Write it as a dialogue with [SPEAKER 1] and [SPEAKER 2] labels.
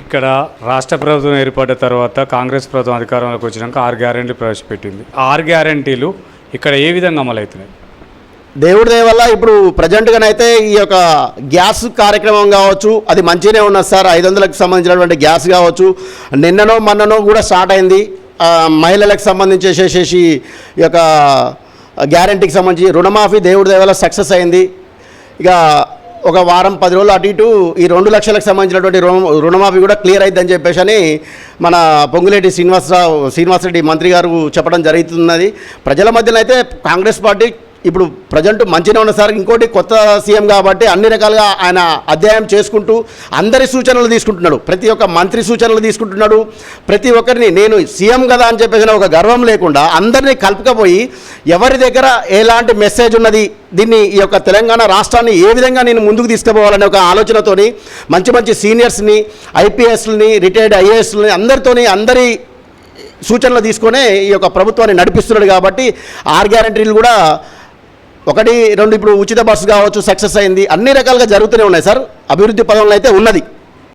[SPEAKER 1] ఇక్కడ రాష్ట్ర ప్రభుత్వం ఏర్పడ్డ తర్వాత కాంగ్రెస్ ప్రభుత్వం అధికారంలోకి వచ్చినాక ఆరు గ్యారెంటీలు ప్రవేశపెట్టింది. ఆరు గ్యారెంటీలు ఇక్కడ ఏ విధంగా అమలవుతున్నాయి?
[SPEAKER 2] దేవుడి దయ వల్ల ఇప్పుడు ప్రజెంట్గానైతే ఈ యొక్క గ్యాస్ కార్యక్రమం కావచ్చు అది మంచిగానే ఉన్నది సార్. ఐదు వందలకు సంబంధించినటువంటి గ్యాస్ కావచ్చు. నిన్ననో మొన్ననో కూడా స్టార్ట్ అయింది. మహిళలకు సంబంధించేసేసి ఈ యొక్క గ్యారంటీకి సంబంధించి రుణమాఫీ దేవుడి దయ వల్ల సక్సెస్ అయింది. ఇక ఒక వారం పది రోజులు అటు ఇటు ఈ రెండు లక్షలకు సంబంధించినటువంటి రుణ రుణమాఫీ కూడా క్లియర్ అయిద్దని చెప్పేసి అని మన పొంగులేటి శ్రీనివాసరావు శ్రీనివాసరెడ్డి మంత్రి గారు చెప్పడం జరుగుతున్నది. ప్రజల మధ్యన అయితే కాంగ్రెస్ పార్టీ ఇప్పుడు ప్రజెంట్ మంచిగా ఉన్న సార్. ఇంకోటి కొత్త సీఎం కాబట్టి అన్ని రకాలుగా ఆయన అధ్యాయం చేసుకుంటూ అందరి సూచనలు తీసుకుంటున్నాడు. ప్రతి ఒక్క మంత్రి సూచనలు తీసుకుంటున్నాడు. ప్రతి ఒక్కరిని నేను సీఎం కదా అని చెప్పేసిన ఒక గర్వం లేకుండా అందరినీ కలుపుకపోయి ఎవరి దగ్గర ఎలాంటి మెసేజ్ ఉన్నది దీన్ని ఈ యొక్క తెలంగాణ రాష్ట్రాన్ని ఏ విధంగా నేను ముందుకు తీసుకుపోవాలనే ఒక ఆలోచనతోని మంచి మంచి సీనియర్స్ని ఐపీఎస్ని రిటైర్డ్ ఐఏఎస్ని అందరితోని అందరి సూచనలు తీసుకునే ఈ యొక్క ప్రభుత్వాన్ని నడిపిస్తున్నాడు కాబట్టి ఆర్ గ్యారంటీలు కూడా ఒకటి రెండు ఇప్పుడు ఉచిత బస్సు కావచ్చు సక్సెస్ అయింది అన్ని రకాలుగా జరుగుతూనే ఉన్నాయి సార్. అభివృద్ధి పదంలో అయితే ఉన్నది.